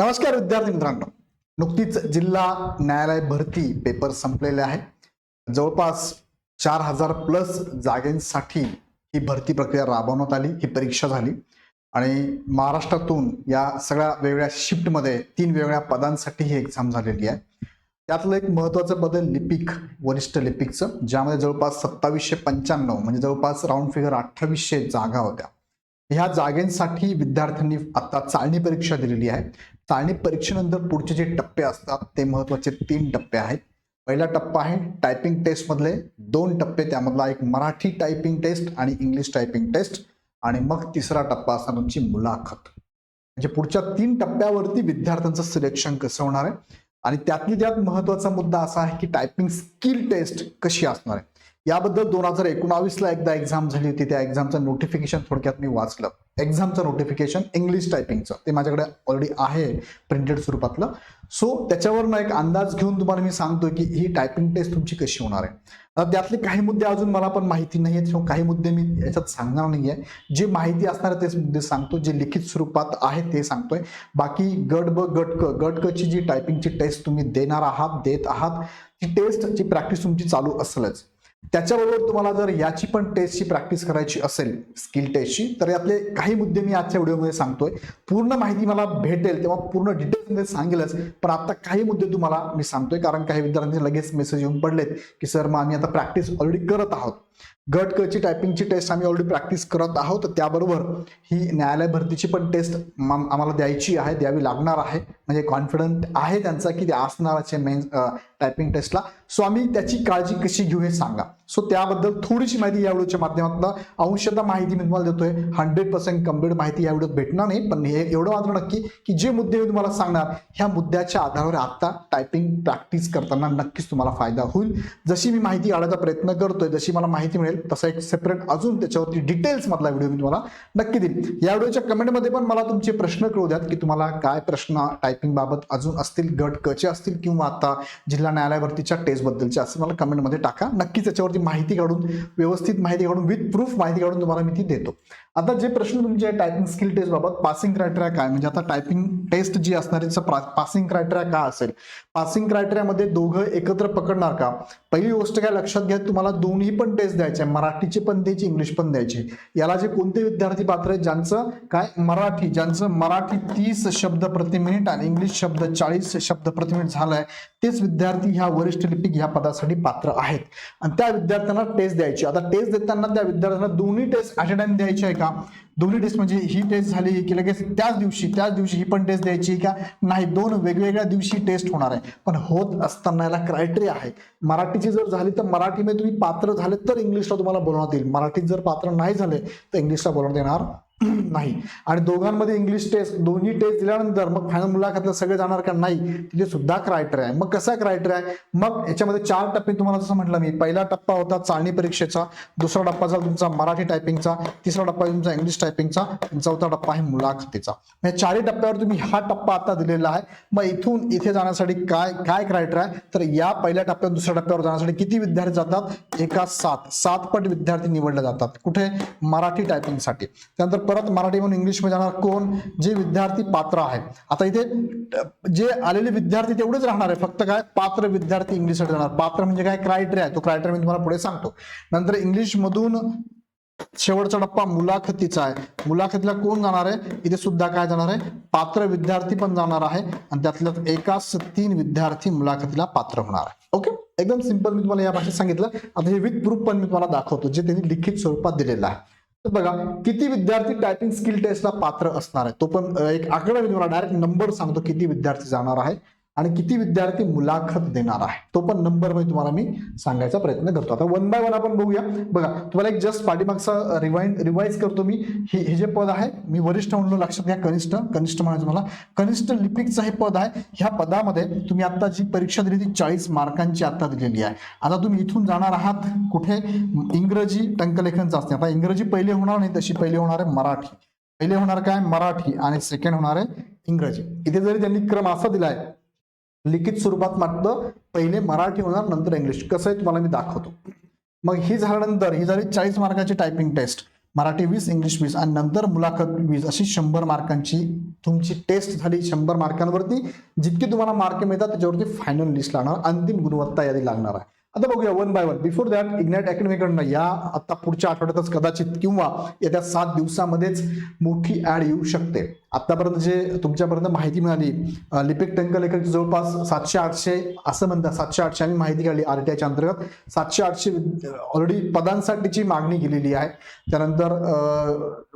नमस्कार विद्यार्थी मित्रांनो. नुकतीच जिल्हा न्यायालय भरती पेपर संपलेले आहे. जवळपास चार हजार प्लस जागेंसाठी ही भरती प्रक्रिया राबवण्यात आली ही परीक्षा झाली. आणि महाराष्ट्रातून या सगळ्या वेगवेगळ्या शिफ्टमध्ये तीन वेगवेगळ्या पदांसाठी ही एक्झाम झालेली आहे. त्यातलं एक महत्त्वाचं पद आहे लिपिक वरिष्ठ लिपिकचं ज्यामध्ये जवळपास सत्तावीसशे पंच्याण्णव म्हणजे जवळपास राऊंड फिगर अठ्ठावीसशे जागा होत्या. ह्या जागेंसाठी विद्यार्थ्यांनी आता चाळणी परीक्षा दिलेली आहे. चाळणी परीक्षेनंतर पुढचे जे टप्पे असतात ते महत्त्वाचे तीन टप्पे आहेत. पहिला टप्पा आहे टायपिंग टेस्टमधले दोन टप्पे त्यामधला एक मराठी टायपिंग टेस्ट आणि इंग्लिश टायपिंग टेस्ट आणि मग तिसरा टप्पा असणार तुमची मुलाखत. म्हणजे पुढच्या तीन टप्प्यावरती विद्यार्थ्यांचं सिलेक्शन कसं होणार आहे? आणि त्यातली त्यात महत्त्वाचा मुद्दा असा आहे की टायपिंग स्किल टेस्ट कशी असणार आहे? याबद्दल दोन हजार एकोणावीसला एकदा एक्झाम झाली होती. त्या एक्झामचं नोटिफिकेशन थोडक्यात मी वाचलं. एक्झामचं नोटिफिकेशन इंग्लिश टायपिंगचं ते माझ्याकडे ऑलरेडी आहे प्रिंटेड स्वरूपातलं. सो त्याच्यावरनं एक अंदाज घेऊन तुम्हाला मी सांगतोय की ही टायपिंग टेस्ट तुमची कशी होणार आहे. त्यातले काही मुद्दे अजून मला पण माहिती नाही आहेत किंवा काही मुद्दे मी याच्यात सांगणार नाही आहे जे माहिती असणार आहे तेच मुद्दे सांगतो जे लिखित स्वरूपात आहे ते सांगतोय. बाकी गट ब गट क. गट जी टायपिंगची टेस्ट तुम्ही देणार आहात देत आहात ती टेस्टची प्रॅक्टिस तुमची चालू असेलच. त्याच्याबरोबर तुम्हाला जर याची पण टेस्टची प्रॅक्टिस करायची असेल स्किल टेस्टची तर यातले काही मुद्दे मी आजच्या व्हिडिओमध्ये सांगतोय. पूर्ण माहिती मला भेटेल तेव्हा पूर्ण डिटेल्समध्ये सांगेलच पण आता काही मुद्दे तुम्हाला मी सांगतोय कारण काही विद्यार्थ्यांचे लगेच मेसेज येऊन पडलेत की सर मग आम्ही आता प्रॅक्टिस ऑलरेडी करत आहोत. गट क ची टायपिंगची टेस्ट आम्ही ऑलरेडी प्रॅक्टिस करत आहोत. त्याबरोबर ही न्यायालय भरतीची पण टेस्ट आम्हाला द्यायची आहे द्यावी लागणार आहे. म्हणजे कॉन्फिडंट आहे त्यांचा की ते असणारच मेन टायपिंग टेस्टला सो आम्ही त्याची काळजी कशी घेऊ हे सांगा. सो त्याबद्दल थोडीशी माहिती या व्हिडिओच्या माध्यमातून अंशतः माहिती मी तुम्हाला देतोय. हंड्रेड पर्सेंट कंप्लीट माहिती या व्हिडिओत भेटणार नाही पण हे एवढं मात्र नक्की की जे मुद्दे मी तुम्हाला सांगणार ह्या मुद्द्याच्या आधारावर आता टायपिंग प्रॅक्टिस करताना नक्कीच तुम्हाला फायदा होईल. जशी मी माहिती काढायचा प्रयत्न करतोय जशी मला माहिती मिळेल तसा एक सेपरेट अजून त्याच्यावरती डिटेल्स मधला व्हिडिओ मी तुम्हाला नक्की देईल या व्हिडिओच्या कमेंटमध्ये पण मला तुमचे प्रश्न कळू द्यात की तुम्हाला काय प्रश्न टायपिंग बाबत अजून असतील गट कचे असतील किंवा आता जिल्हा न्यायालयावरतीच्या टेस्टबद्दलचे टेस्ट असतील मला कमेंटमध्ये टाका. नक्कीच त्याच्यावरती माहिती काढून व्यवस्थित माहिती काढून विथ प्रूफ माहिती काढून तुम्हाला मी ती देतो. आता जे प्रश्न तुमचे टायपिंग स्किल टेस्ट बाबत पासिंग क्रायटेरिया काय? म्हणजे आता टायपिंग टेस्ट जी असणार आहे पासिंग क्रायटेरिया का असेल? पासिंग क्रायटेरियामध्ये दोघं एकत्र पकडणार का? पहिली गोष्ट काय लक्षात घ्या तुम्हाला दोन्ही पण टेस्ट द्यायचे मराठीची पण द्यायची इंग्लिश पण द्यायची याला जे कोणते विद्यार्थी पात्र आहेत ज्यांचं काय? मराठी ज्यांचं मराठी तीस शब्द प्रति मिनिट आणि इंग्लिश शब्द चाळीस शब्द प्रति मिनिट झालाय तेच विद्यार्थी ह्या वरिष्ठ लिपिक ह्या पदासाठी पात्र आहेत. आणि त्या विद्यार्थ्यांना टेस्ट द्यायची. आता टेस्ट देताना त्या विद्यार्थ्यांना दोन्ही टेस्ट ॲट अ टाइम द्यायची आहे का? दोन्ही टेस्ट म्हणजे ही टेस्ट झाली की लगेच त्याच दिवशी त्याच दिवशी ही पण टेस्ट द्यायची का? नाही दोन वेगवेगळ्या दिवशी टेस्ट होणार आहे. पण होत असताना याला क्रायटेरिया आहे मराठीची जर झाली तर मराठीमध्ये तुम्ही पात्र झाले तर इंग्लिशला तुम्हाला बोलवण्यात येईल. मराठीत जर पात्र नाही झाले तर इंग्लिशला बोलवण्यात येणार नाही. आणि दोघांमध्ये इंग्लिश टेस्ट दोन्ही टेस्ट दिल्यानंतर मग फायनल मुलाखतला सगळे जाणार का? नाही. तिथे सुद्धा क्रायटेरिया आहे. मग कसा क्रायटेरिया आहे? मग याच्यामध्ये चार टप्पे तुम्हाला जसं म्हटलं मी. पहिला टप्पा होता चाळणी परीक्षेचा. दुसरा टप्पा झाला तुमचा मराठी टायपिंगचा तिसरा टप्पा तुमचा इंग्लिश टायपिंगचा चौथा टप्पा आहे मुलाखतीचा. म्हणजे या चारही टप्प्यावर तुम्ही हा टप्पा आता दिलेला आहे. मग इथून इथे जाण्यासाठी काय काय क्रायटेरिया आहे? तर या पहिल्या टप्प्यावर दुसऱ्या टप्प्यावर जाण्यासाठी किती विद्यार्थी जातात? एका सात सात पट विद्यार्थी निवडले जातात. कुठे? मराठी टायपिंगसाठी त्यानंतर परत मराठी म्हणून इंग्लिशमध्ये जाणार कोण? जे विद्यार्थी पात्र आहे. आता इथे जे आलेले विद्यार्थी तेवढेच राहणार आहे. फक्त काय? पात्र विद्यार्थी इंग्लिशसाठी जाणार. पात्र म्हणजे काय? क्रायटेरिया आहे. तो क्रायटेरिया मी तुम्हाला पुढे सांगतो. नंतर इंग्लिश मधून शेवटचा टप्पा मुलाखतीचा आहे. मुलाखतीला कोण जाणार आहे? इथे सुद्धा काय जाणार आहे? पात्र विद्यार्थी पण जाणार आहे. आणि त्यातल्या एकाच तीन विद्यार्थी मुलाखतीला पात्र होणार आहे. ओके एकदम सिंपल मी तुम्हाला या भाषेत सांगितलं. आता हे विथ प्रूफ पण मी तुम्हाला दाखवतो जे त्यांनी लिखित स्वरूपात दिलेलं आहे. तर बघा किती विद्यार्थी टायपिंग स्किल टेस्टला पात्र असणार आहे तो पण एक आकडा मी तुम्हाला डायरेक्ट नंबर सांगतो किती विद्यार्थी जाणार आहे. आणि किती विद्यार्थी मुलाखत देणार आहे? तो पण नंबरमध्ये तुम्हाला मी सांगायचा प्रयत्न करतो. आता वन बाय वन आपण बघूया. बघा तुम्हाला एक जस्ट पाठीमागचा रिवाइंड रिवाइज करतो मी. हे हे जे पद आहे मी वरिष्ठ म्हणलो लक्षात घ्या कनिष्ठ कनिष्ठ म्हणायचं मला कनिष्ठ लिपिकचं हे पद आहे ह्या पदामध्ये तुम्ही आता जी परीक्षा दिली ती चाळीस मार्कांची आता दिलेली आहे. आता तुम्ही इथून जाणार आहात कुठे? इंग्रजी टंकलेखन चाचणी आता इंग्रजी पहिले होणार नाही तशी पहिले होणार आहे मराठी. पहिले होणार काय? मराठी. आणि सेकंड होणार आहे इंग्रजी. इथे जरी त्यांनी क्रम असा दिलाय लिखित स्वरूपात मात्र पहिले मराठी होणार नंतर इंग्लिश. कसं आहे तुम्हाला मी दाखवतो. मग ही झाल्यानंतर ही झाली चाळीस मार्काची टायपिंग टेस्ट मराठी वीस इंग्लिश वीस आणि नंतर मुलाखत वीस अशी शंभर मार्कांची तुमची टेस्ट झाली शंभर मार्कांवरती. जितके तुम्हाला मार्क मिळतात त्याच्यावरती फायनल लिस्ट लागणार अंतिम गुणवत्ता यादी लागणार आहे. आता बघूया one by one before that ignite अकॅडमीकडनं या आता पुढच्या आठवड्यातच कदाचित किंवा येत्या सात दिवसामध्येच मोठी ऍड येऊ शकते. आतापर्यंत जे तुमच्यापर्यंत माहिती मिळाली लिपिक लिपिक टंकलेखक जवळपास सातशे आठशे असं म्हणतात सातशे आठशे आम्ही माहिती काढली आर टी आयच्या अंतर्गत. सातशे आठशे ऑलरेडी पदांसाठीची मागणी केलेली आहे. त्यानंतर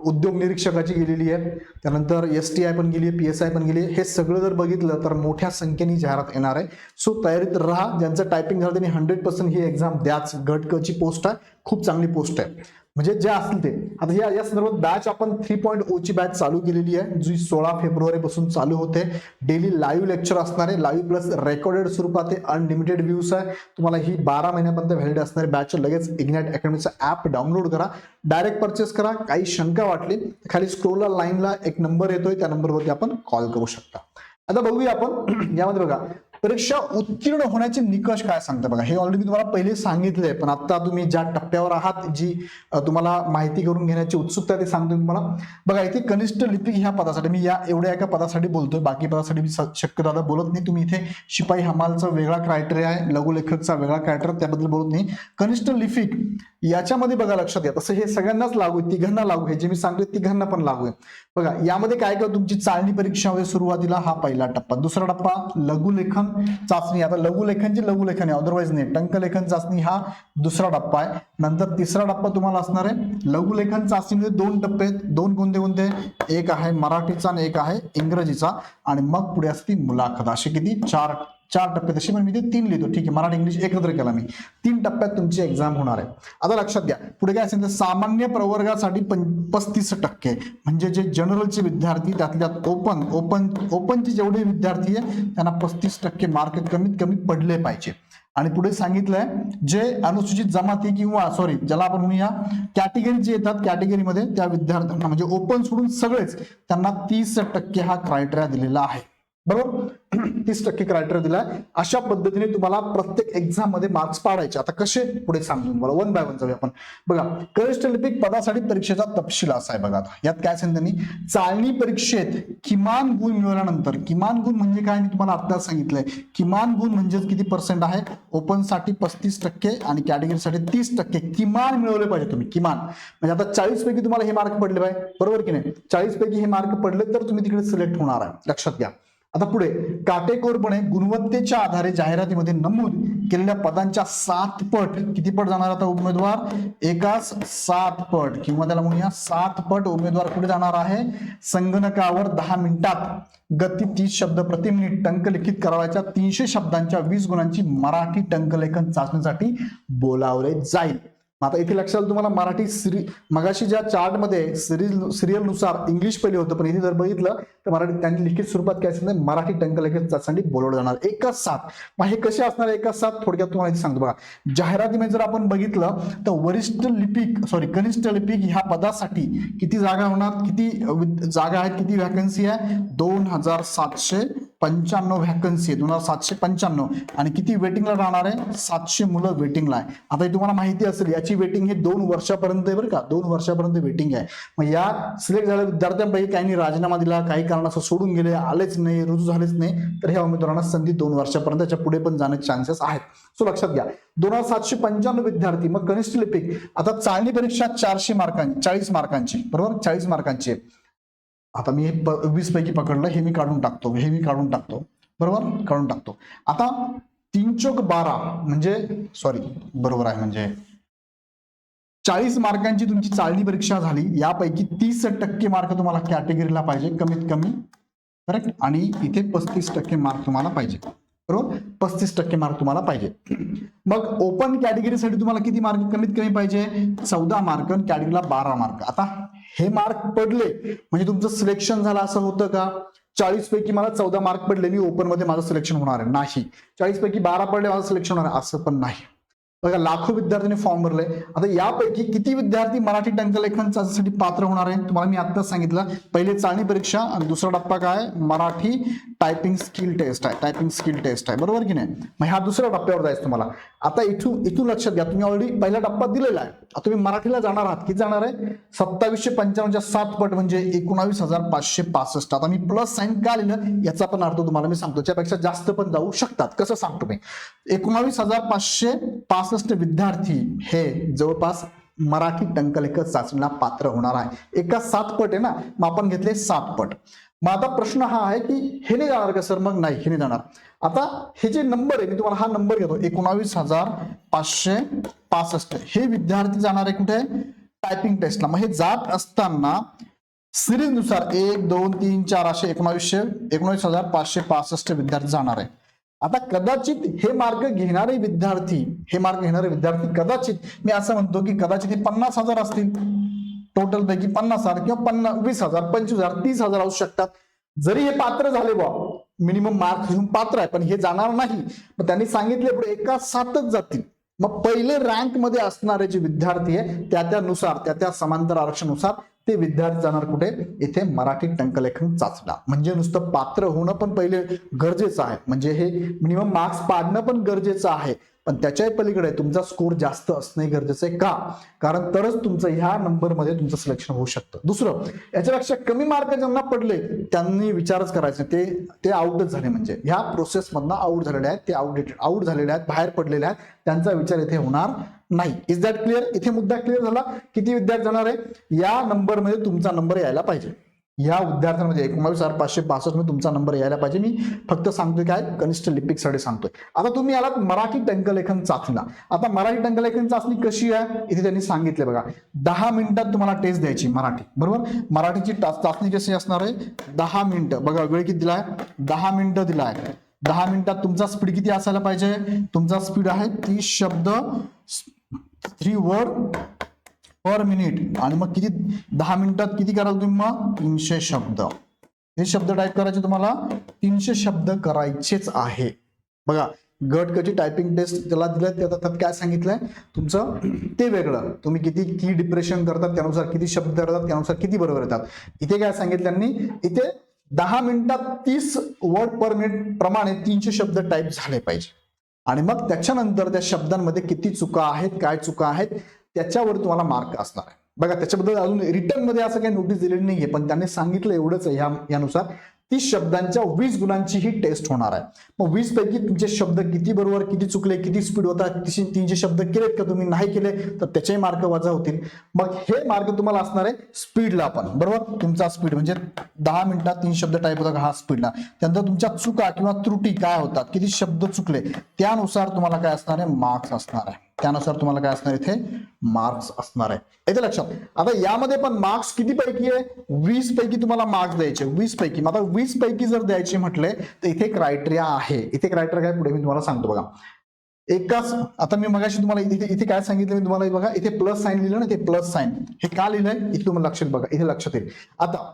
उद्योग निरीक्षकाची गेलेली आहे. त्यानंतर एस टी आय पण गेली आहे पी एस आय पण गेली आहे. हे सगळं जर बघितलं तर मोठ्या संख्येने जाहिरात येणार आहे. सो तयारीत राहा. ज्यांचं टायपिंग झालं त्यांनी हंड्रेड पर्सेंट ही एक्झाम द्याच. गट ची पोस्ट आहे. खूप चांगली पोस्ट आहे. म्हणजे जे असतील ते. आता या या संदर्भात बॅच आपण थ्री पॉईंट ओ ची बॅच चालू केलेली आहे जी सोळा फेब्रुवारी पासून चालू होते. डेली लाईव्ह लेक्चर असणार आहे. लाईव्ह प्लस रेकॉर्डेड स्वरूपात अनलिमिटेड व्ह्यूज आहे. तुम्हाला ही बारा महिन्यापर्यंत व्हॅलिड असणारी बॅच लगेच इग्नाइट अकॅडमीचं ॲप डाउनलोड करा. डायरेक्ट परचेस करा. काही शंका वाटली खाली स्क्रोलला लाईनला एक नंबर येतोय. त्या नंबरवरती आपण कॉल करू शकता. आता बघूया आपण. यामध्ये बघा. परीक्षा उत्तीर्ण होण्याचे निकष काय सांगता बघा? हे ऑलरेडी मी तुम्हाला पहिले सांगितले पण आता तुम्ही ज्या टप्प्यावर आहात जी तुम्हाला माहिती करून घेण्याची उत्सुकता ते सांगतो तुम्हाला. बघा इथे कनिष्ठ लिपिक ह्या पदासाठी मी या एवढ्या एका पदासाठी बोलतोय बाकी पदासाठी मी शक्यतो आता बोलत नाही. तुम्ही इथे शिपाई हमालचा वेगळा क्रायटेरिया आहे लघुलेखकचा वेगळा क्रायटेरिया त्याबद्दल बोलत नाही. कनिष्ठ लिपिक याच्यामध्ये बघा लक्षात घ्या. तसं हे सगळ्यांनाच लागू आहे. तिघांना लागू आहे. जे मी सांगतो तिघांना पण लागू आहे. बघा यामध्ये काय काय तुमची चालणी परीक्षा सुरुवातीला हा पहिला टप्पा. दुसरा टप्पा लघुलेखन चाचणी. आता लघुलेखनची लघुलेखन आहे. अदरवाईज नाही. टंकलेखन चाचणी हा दुसरा टप्पा आहे. नंतर तिसरा टप्पा तुम्हाला असणार आहे. लघुलेखन चाचणीमध्ये दोन टप्पे आहेत. दोन कोणते कोणते? एक आहे मराठीचा आणि एक आहे इंग्रजीचा. आणि मग पुढे असती मुलाखत. असे किती? चार चार टप्पे तसे म्हणजे पण मी ते तीन लिहितो. ठीक आहे. मराठी इंग्लिश एकत्र केला मी. तीन टप्प्यात तुमची एक्झाम होणार आहे. आता लक्षात घ्या. पुढे काय असेल तर सामान्य प्रवर्गासाठी पस्तीस टक्के. म्हणजे जे जनरलचे विद्यार्थी त्यातल्या ओपन ओपन ओपनचे जेवढे विद्यार्थी आहे त्यांना पस्तीस टक्के मार्क कमीत कमी पडले पाहिजे. आणि पुढे सांगितलंय जे अनुसूचित जमाती किंवा सॉरी ज्याला आपण म्हणूया कॅटेगरी जे येतात कॅटेगरीमध्ये त्या विद्यार्थ्यांना म्हणजे ओपन सोडून सगळेच त्यांना तीस टक्के हा क्रायटेरिया दिलेला आहे. बरोबर? तीस टक्के क्रायटेरिया दिलाय. अशा पद्धतीने तुम्हाला प्रत्येक एक्झाममध्ये मार्क्स पाडायचे. आता कसे? पुढे सांगतो तुम्हाला. वन बाय वन जाऊया आपण. बघा कनिष्ठ लिपिक पदासाठी परीक्षेचा तपशील असा आहे बघा आता. यात काय सांगितलं त्यांनी? चालणी परीक्षेत किमान गुण मिळवल्यानंतर किमान गुण म्हणजे काय? मी तुम्हाला आता सांगितलंय. किमान गुण म्हणजेच किती पर्सेंट आहे? ओपनसाठी पस्तीस टक्के आणि कॅटेगरीसाठी तीस टक्के. किमान मिळवले पाहिजे तुम्ही. किमान. म्हणजे आता चाळीस पैकी तुम्हाला हे मार्क पडले पाहिजे. बरोबर की नाही? चाळीस पैकी हे मार्क पडले तर तुम्ही तिकडे सिलेक्ट होणार आहे. लक्षात घ्या. आता पुढे काटेकोरपणे गुणवत्तेच्या आधारे जाहिरातीमध्ये नमूद केलेल्या पदांच्या सात पट किती पट जाणार आता उमेदवार? एकाच सात पट किंवा त्याला म्हणूया सात पट उमेदवार कुठे जाणार आहे. संगणकावर दहा मिनिटात गती तीस शब्द प्रति मिनिट टंकलिखित करावायच्या तीनशे शब्दांच्या वीस गुणांची मराठी टंकलेखन चाचणीसाठी बोलावले जाईल. आता इथे लक्षात तुम्हाला मराठी सिरी मगाशी ज्या चार्टमध्ये सिरीज सिरियलनुसार इंग्लिश पहिले होतं पण इथे जर बघितलं तर मराठी त्यांनी लिखित स्वरूपात काय असेल मराठी टंकलेखन चाचणी बोलवलं जाणार. एकाच साथ मग हे कसे असणार एकाच साथ थोडक्यात तुम्हाला इथे सांगतो बघा. जाहिरातीमध्ये जर आपण बघितलं तर वरिष्ठ लिपिक सॉरी कनिष्ठ लिपिक ह्या पदासाठी किती जागा होणार? किती जागा आहेत किती व्हॅकन्सी आहे? दोन हजार सातशे पंच्याण्णव व्हॅकन्सी आहे. दोन हजार सातशे पंच्याण्णव. आणि किती वेटिंगला राहणार आहे? सातशे मुलं वेटिंगला आहे. आता हे तुम्हाला माहिती असेल याची वेटिंग हे दोन वर्षापर्यंत आहे बरं का. दोन वर्षापर्यंत वेटिंग आहे. मग या सिलेक्ट झालेल्या विद्यार्थ्यांपैकी काहींनी राजीनामा दिला काही कारणास्तव सोडून गेले आलेच नाही रुजू झालेच नाही. तर ह्या उमेदवारांना संधी दोन वर्षापर्यंत त्याच्या पुढे पण जाण्याचे चान्सेस आहेत. सो लक्षात घ्या. दोन हजार सातशे पंच्याण्णव विद्यार्थी मग कनिष्ठ लिपिक आता चालणी परीक्षा चारशे मार्कांची चाळीस मार्कांची. बरोबर? चाळीस मार्कांची आहे. आता मी हे प- वीस पैकी पकडलं हे मी काढून टाकतो हे मी काढून टाकतो. बरोबर? काढून टाकतो. आता तीन चौक बारा म्हणजे सॉरी बरोबर आहे म्हणजे. चाळीस मार्कांची तुमची चालणी परीक्षा झाली यापैकी तीस टक्के मार्क तुम्हाला कॅटेगरीला पाहिजे कमीत कमी. करेक्ट आणि इथे पस्तीस टक्के मार्क तुम्हाला पाहिजे. बरोबर पस्तीस टक्के मार्क तुम्हाला पाहिजे. मग ओपन कॅटेगरीसाठी तुम्हाला किती मार्क कमीत कमी पाहिजे? चौदा मार्क आणि कॅटेगरीला बारा मार्क आता हे मार्क पडले म्हणजे तुमचं सिलेक्शन झालं असं होतं का? चाळीस पैकी मला चौदा मार्क पडले मी ओपनमध्ये माझं सिलेक्शन होणार आहे. नाही. चाळीस पैकी बारा पडले माझं सिलेक्शन होणार असं पण नाही. बघा लाखो विद्यार्थ्यांनी फॉर्म भरले आता यापैकी किती विद्यार्थी मराठी टंकलेखन चाचणीसाठी पात्र होणार आहे तुम्हाला मी आत्ताच सांगितलं. पहिले चाळणी परीक्षा आणि दुसरा टप्पा काय? मराठी टायपिंग स्किल टेस्ट आहे. टायपिंग स्किल टेस्ट आहे. बरोबर की नाही? मग ह्या दुसऱ्या टप्प्यावर जायचं तुम्हाला. आता इथून इथून लक्षात घ्या. तुम्ही ऑलरेडी पहिला टप्पा दिलेला आहे. आता तुम्ही मराठीला जाणार आहात. किती जाणार आहे? सत्तावीसशे पंच्याण्णवच्या सात पट म्हणजे एकोणावीस हजार पाचशे पासष्ट. आता मी प्लस साईन का लिहिलं? याचा पण अर्थ तुम्हाला मी सांगतो. त्यापेक्षा जास्त पण जाऊ शकतात. कसं सांगतो मी? एकोणावीस हजार पाचशे पासष्ट विद्यार्थी हे जवळपास मराठी टंकलेखक चाचणीला पात्र होणार आहे. एका सात पट आहे ना मग आपण घेतले सात पट. मग आता प्रश्न हा आहे की हे नाही जाणार का सर? मग नाही हे नाही जाणार. आता हे जे नंबर आहे मी तुम्हाला हा नंबर घेतो. एकोणावीस हजार पाचशे पासष्ट. हे विद्यार्थी जाणार आहे कुठे? टायपिंग टेस्टला मग हे जात असताना सिरीजनुसार एक दोन तीन चार असे एकोणावीसशे एकोणावीस हजार पाचशे पासष्ट विद्यार्थी जाणार आहे. आता कदाचित हे मार्ग घेणारे विद्यार्थी हे मार्ग घेणारे विद्यार्थी कदाचित मी असं म्हणतो की कदाचित हे पन्नास हजार असतील. टोटल पैकी पन्नास हजार किंवा पन्नास वीस हजार पंचवीस हजार तीस हजार असू शकतात. जरी हे पात्र झाले बा मिनिमम मार्क घेऊन पात्र आहे पण हे जाणार नाही. मग त्यांनी सांगितले पुढे एका सातच जातील मग पहिले रँकमध्ये असणारे जे विद्यार्थी आहे त्या त्यानुसार त्या त्या समांतर आरक्षणानुसार ते विद्यार्थी जाणार कुठे? इथे मराठी टंकलेखन चाचणा म्हणजे नुसतं पात्र होणं पण पहिले गरजेचं आहे. म्हणजे हे मिनिमम मार्क्स पाडणं पण गरजेचं आहे. पण त्याच्याही पलीकडे तुमचा स्कोर जास्त असणे गरजेचं आहे का? कारण तरच तुमचं ह्या नंबरमध्ये तुमचं सिलेक्शन होऊ शकतं. दुसरं याच्यापेक्षा कमी मार्क ज्यांना पडले त्यांनी विचारच करायचे. ते ते आउटच झाले म्हणजे. ह्या प्रोसेसमधनं आउट झालेले आहेत ते आउटडेटेड आउट झालेले आहेत बाहेर पडलेले आहेत. त्यांचा विचार इथे होणार नाही. इज दॅट क्लिअर इथे मुद्दा क्लिअर झाला? किती विद्यार्थी जाणार आहे? या नंबरमध्ये तुमचा नंबर यायला पाहिजे. या विद्यार्थ्यांमध्ये एकोणावीस हजार पाचशे पासष्टमध्ये तुमचा नंबर यायला पाहिजे. मी फक्त सांगतोय काय? कनिष्ठ लिपिकसाठी सांगतोय. आता तुम्ही आलात मराठी टंकलेखन चाचणीला. आता मराठी टंकलेखन चाचणी कशी आहे? इथे त्यांनी सांगितले बघा. दहा मिनिटात तुम्हाला टेस्ट द्यायची मराठी. बरोबर? मराठीची चाचणी कशी असणार आहे? दहा मिनिटं. बघा वेळ किती दिलाय? दहा मिनिटं आहे दहा मिनिटात तुमचा स्पीड किती असायला पाहिजे? तुमचा स्पीड आहे तीस शब्द थ्री वर्ड पर मिनिट आणि मग किती दहा मिनिटात किती कराल तुम्ही मग? तीनशे शब्द. हे शब्द टाईप करायचे तुम्हाला तीनशे शब्द करायचेच आहे. बघा गट कशी टायपिंग टेस्ट त्याला दिलं त्यात त्यात काय सांगितलंय? तुमचं ते वेगळं. तुम्ही किती किती डिप्रेशन करतात त्यानुसार किती शब्द करतात त्यानुसार किती बरोबर येतात. इथे काय सांगितल्यांनी इथे दहा मिनिटात तीस वर्ड पर मिनिट प्रमाणे तीनशे शब्द टाईप झाले पाहिजे. आणि मग त्याच्यानंतर त्या शब्दांमध्ये किती चुका आहेत काय चुका आहेत त्याच्यावर तुम्हाला मार्क असणार आहे. बघा त्याच्याबद्दल अजून रिटर्नमध्ये असं काही नोटीस दिलेली नाहीये पण त्यांनी सांगितलं एवढंच आहे यानुसार. तीस शब्दांच्या वीस गुणांची ही टेस्ट होणार आहे. मग वीस पैकी तुमचे शब्द किती बरोबर किती चुकले किती स्पीड होता किती तीनशे शब्द केलेत का तुम्ही? नाही केले तर त्याचेही मार्क वजा होतील मग हे मार्क तुम्हाला असणार आहे स्पीडला पण. बरोबर? तुमचा स्पीड म्हणजे दहा मिनिटात तीन शब्द टाईप होता का? हा स्पीडला त्यानंतर तुमच्या चुका किंवा त्रुटी काय होतात? किती शब्द चुकले? त्यानुसार तुम्हाला काय असणार आहे? मार्क्स असणार आहे. त्यानुसार तुम्हाला काय असणार इथे? मार्क्स असणार आहे. इथे लक्षात. आता यामध्ये पण मार्क्स किती पैकी आहे? वीस पैकी तुम्हाला मार्क्स द्यायचे. वीस पैकी आता वीस पैकी जर द्यायचे म्हटले तर इथे क्रायटेरिया आहे. इथे क्रायटेरिया काय पुढे मी तुम्हाला सांगतो बघा. एकाच आता मी मगाशी तुम्हाला इथे इथे काय सांगितलं मी तुम्हाला? बघा इथे प्लस साईन लिहिलं ना ते प्लस साईन हे का लिहिलंय? इथे तुम्हाला लक्षात बघा. इथे लक्षात येईल. आता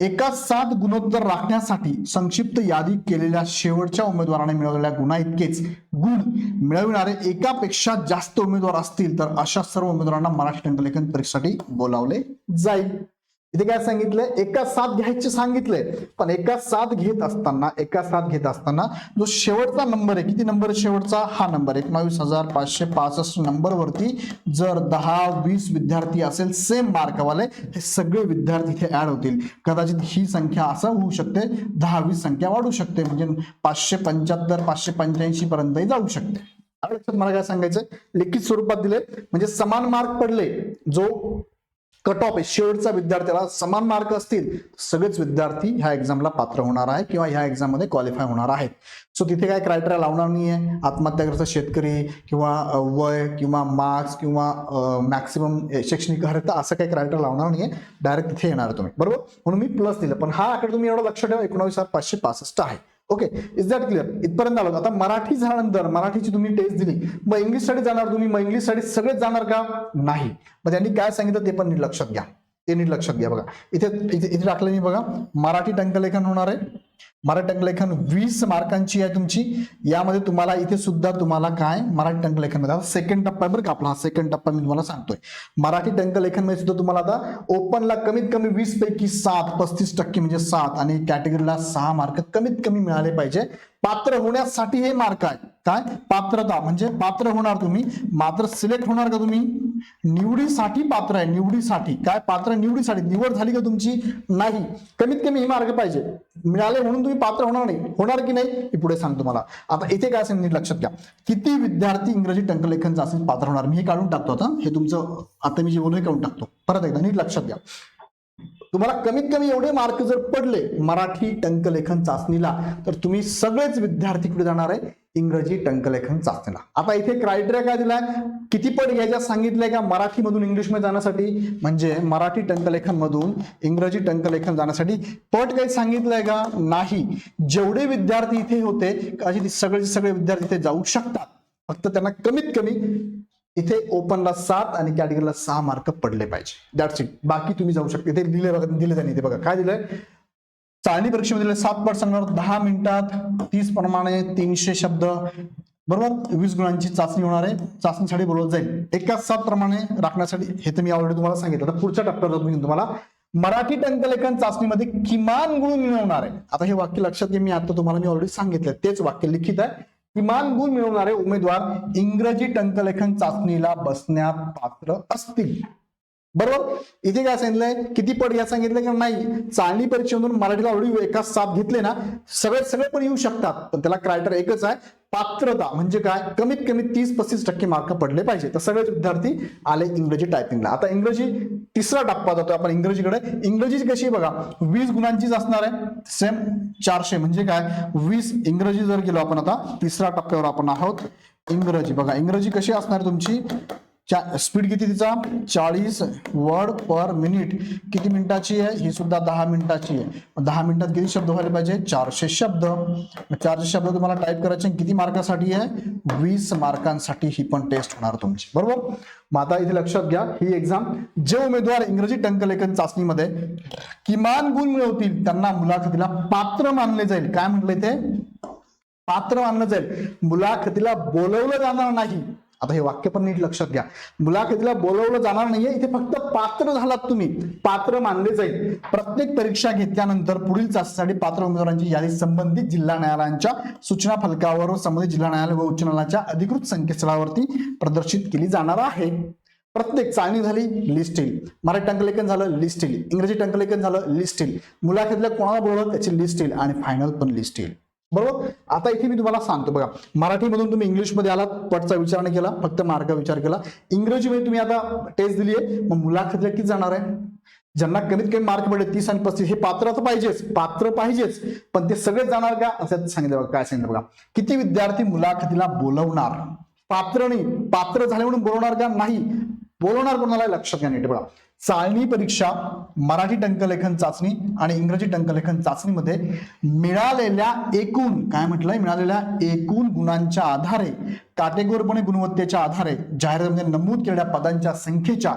एका सात गुणोत्तर राखण्यासाठी संक्षिप्त यादी केलेल्या शेवटच्या उमेदवाराने मिळवलेल्या गुणा इतकेच गुण मिळविणारे एकापेक्षा जास्त उमेदवार असतील तर अशा सर्व उमेदवारांना मराठी टंकलेखन परीक्षेसाठी बोलावले जाईल. इथे काय सांगितलंय? एका साथ घ्यायचे सांगितलंय. पण एका साथ घेत असताना एका साथ घेत असताना जो शेवटचा नंबर आहे किती नंबर आहे शेवटचा? हा नंबर एकोणावीस हजार पाचशे पासष्ट नंबरवरती जर दहा वीस विद्यार्थी असेल सेम मार्कवाले हे सगळे विद्यार्थी इथे ऍड होतील. कदाचित ही संख्या असं होऊ शकते. दहा वीस संख्या वाढू शकते. म्हणजे पाचशे पंच्याहत्तर पाचशे पंच्याऐंशी पर्यंतही जाऊ शकते. लक्षात मला काय सांगायचं लिखित स्वरूपात दिले म्हणजे समान मार्क पडले. जो कट ऑफ आहे शेवटचा विद्यार्थ्याला समान मार्क असतील सगळेच विद्यार्थी ह्या एक्झामला पात्र होणार आहे किंवा ह्या एक्झाममध्ये क्वालिफाय होणार आहेत. सो तिथे काय क्रायटेरिया लावणार नाही आहे आत्महत्याग्रस्त शेतकरी किंवा वय किंवा मार्क्स किंवा मॅक्सिमम शैक्षणिक अर्हता असं काही क्रायटेरिया लावणार नाही आहे डायरेक्ट तिथे येणार तुम्ही. बरोबर? म्हणून मी प्लस दिलं. पण हा आकडे तुम्ही एवढं लक्ष ठेवा. एकोणावीस हजार पाचशे पासष्ट आहे. ओके इज दॅट क्लिअर इथपर्यंत आलो. आता मराठी झाल्यानंतर मराठीची तुम्ही टेस्ट दिली. मग इंग्लिशसाठी जाणार तुम्ही. मग इंग्लिशसाठी सगळेच जाणार का? नाही. मग त्यांनी काय सांगितलं ते पण नीट लक्षात घ्या. ते नीट लक्षात घ्या बघा. इथे इथे इथे टाकलं मी बघा. मराठी टंकलेखन होणार आहे. मराठी टंकलेखन वीस मार्कांची आहे तुमची. यामध्ये तुम्हाला इथे सुद्धा तुम्हाला काय? मराठी टंकलेखनमध्ये सेकंड टप्पा बरं का आपला. हा सेकंड टप्पा मी तुम्हाला सांगतोय. मराठी टंकलेखनमध्ये सुद्धा तुम्हाला आता ओपनला कमीत कमी वीस पैकी सात पस्तीस टक्के म्हणजे सात आणि कॅटेगरीला सहा मार्क कमीत कमी मिळाले पाहिजे. पात्र होण्यासाठी हे मार्क आहे काय? पात्रता. म्हणजे पात्र होणार तुम्ही. मात्र सिलेक्ट होणार का तुम्ही? निवडीसाठी पात्र आहे. निवडीसाठी. काय? पात्र निवडीसाठी. निवड झाली का तुमची? नाही. कमीत कमी हे मार्क पाहिजे. मिळाले म्हणून तुम्ही पात्र होणार नाही. होणार की नाही? मी पुढे सांगतो मला आता इथे काय असेल नीट लक्षात घ्या. किती विद्यार्थी इंग्रजी टंकलेखन चाचणीत पात्र होणार? मी हे काढून टाकतो आता. हे तुमचं आता मी जे बोललो हे काढून टाकतो. परत एकदा नीट लक्षात घ्या. तुम्हाला कमीत कमी एवढे मार्क जर पडले मराठी टंकलेखन चाचणीला तर तुम्ही सगळेच विद्यार्थी कुठे जाणार आहे? इंग्रजी टंकलेखन चाचणीला. आता इथे क्रायटेरिया काय दिलाय? किती पट घ्यायच्या सांगितलंय का मराठीमधून इंग्लिशमध्ये जाण्यासाठी? म्हणजे मराठी टंकलेखन मधून इंग्रजी टंकलेखन जाण्यासाठी पट काही सांगितलंय का? नाही. जेवढे विद्यार्थी इथे होते सगळे सगळे विद्यार्थी इथे जाऊ शकतात. फक्त त्यांना कमीत कमी इथे ओपनला सात आणि कॅटेगरीला सहा मार्क पडले पाहिजे. दॅट्स इट बाकी तुम्ही जाऊ शकता. इथे दिले बघा दिले त्यांनी इथे बघा. काय दिलंय? चाळणी परीक्षेमध्ये सात पाठ सांगणार दहा मिनिटात तीस प्रमाणे तीनशे शब्द. बरोबर? वीस गुणांची चाचणी होणार आहे. चाचणीसाठी बोलवत जाईल. एका सात प्रमाणे राखण्यासाठी हे तर मी ऑलरेडी तुम्हाला सांगितलं. आता पुढच्या टप्प्यावर मी तुम्हाला. मराठी टंकलेखन चाचणीमध्ये किमान गुण मिळवणार आहे. आता हे वाक्य लक्षात घे मी आता तुम्हाला मी ऑलरेडी सांगितलं तेच वाक्य लिखित आहे. किमान गुण मिळवणारे उमेदवार इंग्रजी टंकलेखन चाचणीला बसण्यात पात्र असतील. बरोबर? इथे काय सांगितलंय? किती पट घ्या सांगितलं की नाही? चालणी परीक्षेमधून मराठीला आवडी एका साथ घेतले ना सगळे सगळे पण येऊ शकतात. पण त्याला क्रायटेरिया एकच आहे पात्रता म्हणजे काय? कमीत कमी तीस पस्तीस टक्के मार्क पडले पाहिजे. तर सगळेच विद्यार्थी आले इंग्रजी टायपिंगला आता इंग्रजी तिसरा टप्पा जातो आपण इंग्रजीकडे. इंग्रजी कशी बघा वीस गुणांचीच असणार आहे. सेम चारशे म्हणजे काय? वीस इंग्रजी जर गेलो आपण आता तिसऱ्या टप्प्यावर आपण आहोत. इंग्रजी बघा इंग्रजी कशी असणार तुमची? स्पीड किती तिचा? चाळीस वर्ड पर मिनिट किती मिनिटाची आहे? ही सुद्धा दहा मिनिटाची आहे. दहा मिनिटात किती शब्द व्हायला पाहिजे? चारशे शब्द. चारशे शब्द तुम्हाला टाईप करायचे किती मार्कासाठी आहे? वीस मार्कांसाठी ही पण टेस्ट होणार तुमची. बरोबर? मग आता इथे लक्षात घ्या ही एक्झाम जे उमेदवार इंग्रजी टंकलेखन चाचणीमध्ये किमान गुण मिळवतील त्यांना मुलाखतीला पात्र मानले जाईल. काय म्हटलंय ते? पात्र मानलं जाईल. मुलाखतीला बोलवलं जाणार नाही. आता हे वाक्य पण नीट लक्षात घ्या. मुलाखतीला बोलवलं जाणार नाहीये इथे फक्त पात्र झालात तुम्ही. पात्र मानले जाईल. प्रत्येक परीक्षा घेतल्यानंतर पुढील चाचणीसाठी पात्र उमेदवारांची यादी संबंधित जिल्हा न्यायालयांच्या सूचना फलकावर व संबंधित जिल्हा न्यायालय व उच्च न्यायालयाच्या अधिकृत संकेतस्थळावरती प्रदर्शित केली जाणार आहे. प्रत्येक चाळणी झाली लिस्ट येईल. मराठी टंकलेखन झालं लिस्ट येईल. इंग्रजी टंकलेखन झालं लिस्ट येईल. मुलाखतीला कोणाला बोलवलं त्याची लिस्ट येईल. आणि फायनल पण लिस्ट येईल. बरोबर? आता इथे मी तुम्हाला सांगतो. बघा मराठीमधून तुम्ही इंग्लिशमध्ये आलात पटचा विचार नाही केला फक्त मार्ग विचार केला. इंग्रजीमध्ये तुम्ही आता टेस्ट दिली आहे मग मुलाखतीला किती जाणार आहे. ज्यांना कमीत कमी मार्क पडले तीस आणि पस्तीस हे पात्र तर पाहिजेच पात्र पाहिजेच पण ते सगळे जाणार का? असं सांगितलं बघा काय सांगितलं बघा. किती विद्यार्थी मुलाखतीला बोलवणार? पात्र नाही पात्र झाले म्हणून बोलवणार का? नाही. बोलवणार कोणाला लक्षात घ्या नीट बघा. चाळणी परीक्षा मराठी टंकलेखन चाचणी आणि इंग्रजी टंकलेखन चाचणीमध्ये मिळालेल्या एकूण काय म्हटलंय? मिळालेल्या एकूण गुणांच्या आधारे काटेकोरपणे गुणवत्तेच्या आधारे जाहिरातीमध्ये नमूद केलेल्या पदांच्या संख्येच्या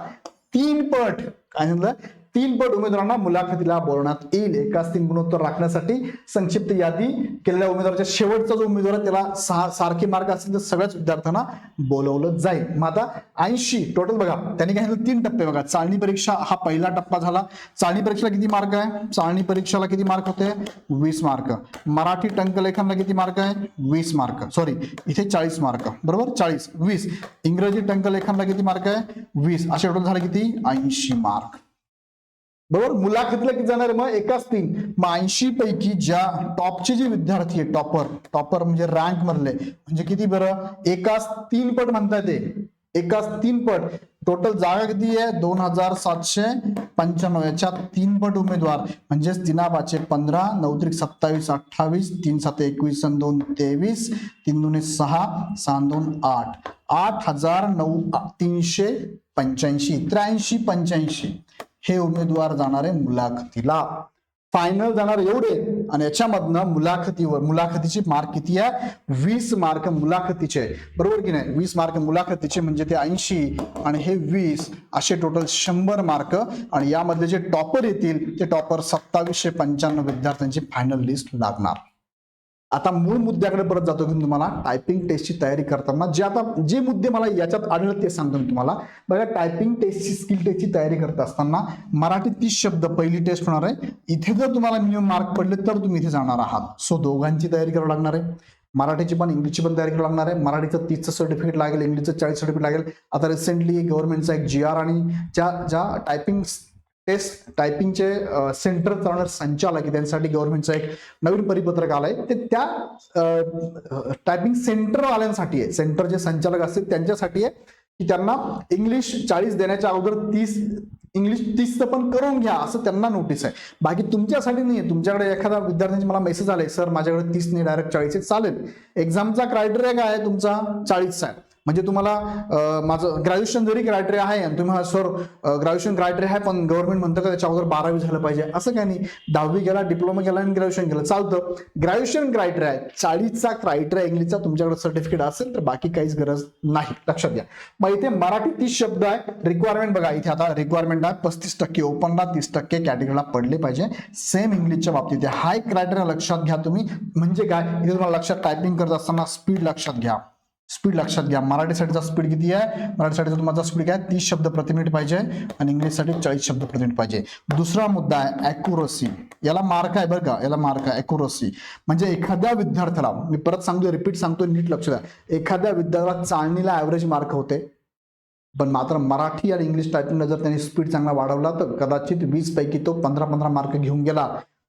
तीन पट काय म्हटलं तीन पट उमेदवारांना मुलाखतीला बोलवण्यात येईल. एकाच तीन गुणोत्तर राखण्यासाठी संक्षिप्त यादी केलेल्या उमेदवाराच्या शेवटचा जो उमेदवार आहे त्याला सहा सारखे मार्क असतील तर सगळ्याच विद्यार्थ्यांना बोलवलं जाईल. मग आता ऐंशी टोटल बघा. त्यांनी काय तीन टप्पे बघा. चाळणी परीक्षा हा पहिला टप्पा झाला. चाळणी परीक्षेला किती मार्क आहे? चाळणी परीक्षेला किती मार्क होते? वीस मार्क. मराठी टंकलेखनला किती मार्क आहे? वीस मार्क. सॉरी इथे चाळीस मार्क. बरोबर? चाळीस. वीस. इंग्रजी टंकलेखनला किती मार्क आहे? वीस. असे टोटल झाले किती? ऐंशी मार्क. बरोबर? मुलाखतीला किती जाणार आहे? मग एकाच तीन मग ऐंशी पैकी ज्या टॉपचे जे विद्यार्थी आहे टॉपर टॉपर म्हणजे रँक मधले म्हणजे किती बरं? एकाच तीन पट म्हणतात ते. एकाच तीन पट. टोटल जागा किती आहे? दोन हजार सातशे पंच्याण्णव. याच्या तीन पट उमेदवार म्हणजेच तिना पाचशे पंधरा नऊ त्रिक सत्तावीस अठ्ठावीस तीन सात एकवीस आणि दोन तेवीस तीन दोन सहा सहा दोन आठ. आठ हजार नऊ तीनशे पंच्याऐंशी. त्र्याऐंशी पंच्याऐंशी. हे उमेदवार जाणारे मुलाखतीला. फायनल जाणार एवढे आणि याच्यामधनं मुलाखतीवर मुलाखतीची मार्क किती आहे? वीस मार्क मुलाखतीचे. बरोबर की नाही? वीस मार्क मुलाखतीचे म्हणजे ते ऐंशी आणि हे वीस असे टोटल शंभर मार्क. आणि यामधले जे टॉपर येतील ते टॉपर सत्तावीसशे पंच्याण्णव विद्यार्थ्यांची फायनल लिस्ट लागणार. आता मूळ मुद्द्याकडे परत जातो की तुम्हाला टायपिंग टेस्टची तयारी करताना जे आता जे मुद्दे मला याच्यात आढळले ते सांगतो मी तुम्हाला. बघा टायपिंग टेस्टची स्किल टेस्टची तयारी करत असताना मराठी तीस शब्द पहिली टेस्ट होणार आहे. इथे जर तुम्हाला मिनिमम मार्क पडले तर तुम्ही इथे जाणार आहात. सो दोघांची तयारी करावी लागणार आहे. मराठीची पण इंग्लिशची पण तयारी करावी लागणार आहे. मराठीचं तीसचं सर्टिफिकेट लागेल इंग्लिशचं चाळीस सर्टिफिकेट लागेल. आता रिसेंटली गव्हर्नमेंटचा एक जी आर आणि ज्या ज्या टायपिंग टेस्ट टायपिंगचे सेंटर चालवणारे संचालक आहे. त्यांसाठी गव्हर्नमेंटचं एक नवीन परिपत्रक आलंय. ते त्या टायपिंग सेंटर वाल्यांसाठी आहे. सेंटर जे संचालक असतील त्यांच्यासाठी आहे की त्यांना इंग्लिश चाळीस देण्याच्या अगोदर तीस इंग्लिश तीसचं पण करून घ्या असं त्यांना नोटीस आहे. बाकी तुमच्यासाठी नाही तुमच्याकडे एखादा विद्यार्थ्यांचे मला मेसेज आले सर माझ्याकडे तीस नाही डायरेक्ट चाळीस आहे. चालेल. एक्झामचा क्रायटेरिया काय आहे तुमचा? चाळीसचा आहे. म्हणजे तुम्हाला माझं ग्रॅज्युएशन जरी क्रायटेरिया आहे आणि तुम्ही सर ग्रॅज्युएशन क्रायटेरिया आहे पण गव्हर्नमेंट म्हणतं का त्याच्या अगोदर बारावी झालं पाहिजे? असं काही नाही. दहावी गेला डिप्लोमा गेला आणि ग्रॅज्युएशन केलं. चालतं. ग्रॅज्युएशन क्रायटेरिया आहे. चाळीसचा क्रायटेरिया इंग्लिशचा तुमच्याकडे सर्टिफिकेट असेल तर बाकी काहीच गरज नाही. लक्षात घ्या. मग इथे मराठी तीस शब्द आहे. रिक्वायरमेंट बघा. इथे आता रिक्वायरमेंट आहे. पस्तीस टक्के ओपनला तीस टक्के कॅटेगरीला पडले पाहिजे. सेम इंग्लिशच्या बाबतीत आहे. हा एक क्रायटेरिया लक्षात घ्या तुम्ही. म्हणजे काय? इथे तुम्हाला लक्षात टायपिंग करत असताना स्पीड लक्षात घ्या. स्पीड लक्षात घ्या. मराठीसाठीचा स्पीड किती आहे? मराठीसाठी तुमचा स्पीड काय? तीस शब्द प्रति मिनिट पाहिजे आणि इंग्लिशसाठी चाळीस शब्द प्रति मिनिट पाहिजे. दुसरा मुद्दा आहे अॅक्युरसी याला मार्क आहे बरं का? याला मार्क आहे अॅक्युरसी म्हणजे एखाद्या विद्यार्थ्याला मी परत सांगतो रिपीट सांगतो नीट लक्ष द्या. एखाद्या विद्यार्थ्याला चाळणीला ॲव्हरेज मार्क होते. पण मात्र मराठी आणि इंग्लिश टायपिंगला जर त्यांनी स्पीड चांगला वाढवला तर कदाचित वीस पैकी तो पंधरा पंधरा मार्क घेऊन गेला.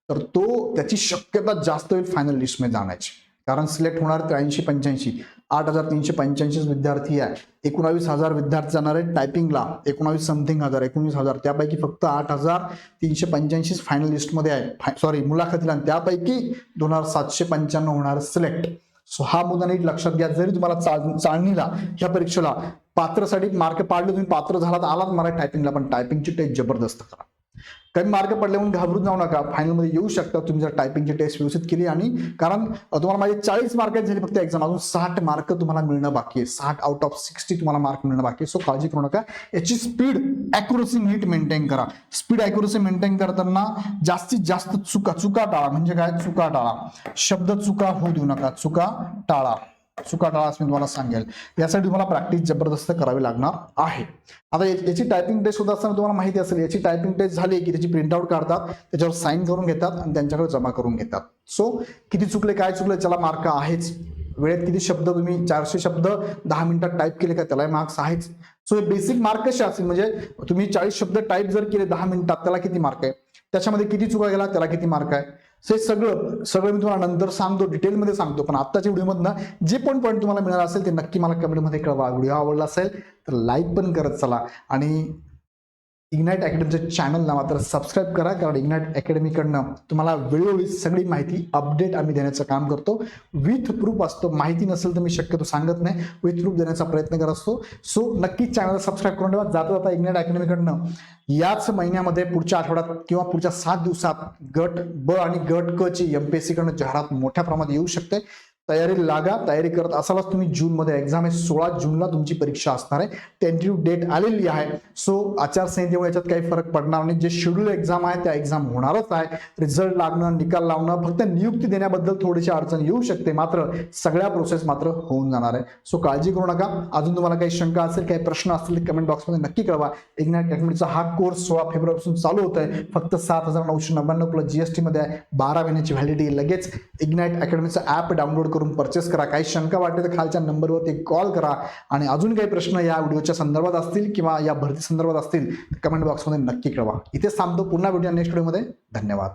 तर तो त्याची शक्यता जास्त होईल फायनल लिस्टमध्ये जाण्याची. कारण सिलेक्ट होणार त्र्याऐंशी पंच्याऐंशी. आठ हजार तीनशे पंच्याऐंशी विद्यार्थी आहे. एकोणावीस हजार विद्यार्थी जाणार आहेत टायपिंगला एकोणावीस समथिंग हजार एकोणीस हजार. त्यापैकी फक्त आठ हजार तीनशे पंच्याऐंशी फायनल लिस्टमध्ये आहे. सॉरी मुलाखतीला आणि त्यापैकी दोन हजार सातशे पंच्याण्णव होणार सिलेक्ट सो हा मुद्दा नीट लक्षात घ्या. जरी तुम्हाला चाळणीला ह्या परीक्षेला पात्रसाठी मार्क पाडले तुम्ही पात्र झाला तर आलात मला टायपिंगला पण टायपिंगची टेस्ट जबरदस्त करा. कमी मार्क पडले म्हणून घाबरून जाऊ नका. फायनलमध्ये येऊ शकता. तुम्ही जर टायपिंगची टेस्ट व्यवस्थित केली आणि कारण तुम्हाला माझे चाळीस मार्क झाले फक्त एक्झाम अजून साठ मार्क तुम्हाला मिळणं बाकी आहे. साठ आउट ऑफ सिक्स्टी तुम्हाला मार्क मिळणं बाकी आहे. सो काळजी करू नका. याची स्पीड अॅक्युरसी नीट मेंटेन करा. स्पीड अॅक्युरसी मेंटेन करताना जास्तीत जास्त चुका चुका टाळा. म्हणजे काय? चुका टाळा. शब्द चुका होऊ देऊ नका. चुका टाळा. चुका टाळा असं मी तुम्हाला सांगेल. यासाठी तुम्हाला प्रॅक्टिस जबरदस्त करावी लागणार आहे. आता याची टायपिंग टेस्ट होत असताना तुम्हाला माहिती असेल याची टायपिंग टेस्ट झाली की त्याची प्रिंटआउट काढतात त्याच्यावर साईन करून घेतात आणि त्यांच्याकडे जमा करून घेतात. सो किती चुकले काय चुकले त्याला मार्क आहेच. वेळेत किती शब्द तुम्ही चारशे शब्द दहा मिनिटात टाईप केले का त्याला मार्क्स आहेच. सो हे बेसिक मार्क कसे असतील? म्हणजे तुम्ही चाळीस शब्द टाईप जर केले दहा मिनिटात त्याला किती मार्क आहे? त्याच्यामध्ये किती चुका गेला त्याला किती मार्क आहे? हे सगळं सगळं मी तुम्हाला नंतर सांगतो डिटेलमध्ये सांगतो. पण आत्ताच्या व्हिडिओमधनं जे पण पॉईंट तुम्हाला मिळाला असेल ते नक्की मला कमेंटमध्ये कळवा. व्हिडिओ आवडला असेल तर लाईक पण करत चला. आणि इग्नाईट अकॅडमीचं चॅनलला मात्र सबस्क्राईब करा कारण इग्नाईट अकॅडमीकडनं तुम्हाला वेळोवेळी सगळी माहिती अपडेट आम्ही देण्याचं काम करतो. विथ प्रूफ असतो माहिती नसेल तर मी शक्यतो सांगत नाही. विथ प्रूफ देण्याचा प्रयत्न करत असतो. सो नक्कीच चॅनलला सबस्क्राईब करून ठेवा. जाता जाता इग्नाईट अकॅडमीकडनं याच महिन्यामध्ये पुढच्या आठवड्यात किंवा पुढच्या सात दिवसात गट ब आणि गट क ची एस कडनं जाहिरात मोठ्या प्रमाणात येऊ शकते. तयारी लागा तयारी करत असालच. तुम्ही जूनमध्ये एक्झाम आहे सोळा जूनला तुमची परीक्षा असणार आहे. टेंटेटिव्ह डेट आलेली आहे. सो आचारसंहितेमुळे याच्यात काही फरक पडणार नाही. जे शेड्यूल एक्झाम आहे त्या एक्झाम होणारच आहे. रिझल्ट लागणं निकाल लावणं फक्त नियुक्ती देण्याबद्दल थोडीशी अडचण येऊ शकते. मात्र सगळ्या प्रोसेस मात्र होऊन जाणार आहे. सो काळजी करू नका. अजून तुम्हाला काही शंका असेल काही प्रश्न असतील कमेंट बॉक्समध्ये नक्की कळवा. इग्नाइट अकॅडमीचा हा कोर्स सोळा फेब्रुवारीपासून चालू होत आहे फक्त सात हजार नऊशे नव्याण्णव प्लस जीएसटीमध्ये आहे. बारा महिन्याची व्हॅलिडिटी लगेच. इग्नाइट अकॅडमीचं ॲप डाउनलोड करून परचेस करा. काही शंका वाटते तर खालच्या नंबरवरती कॉल करा. आणि अजून काही प्रश्न या व्हिडिओच्या संदर्भात असतील किंवा या भरती संदर्भात असतील तर कमेंट बॉक्समध्ये नक्की कळवा. इथेच थांबतो. पुन्हा व्हिडिओ नेक्स्ट व्हिडिओमध्ये धन्यवाद.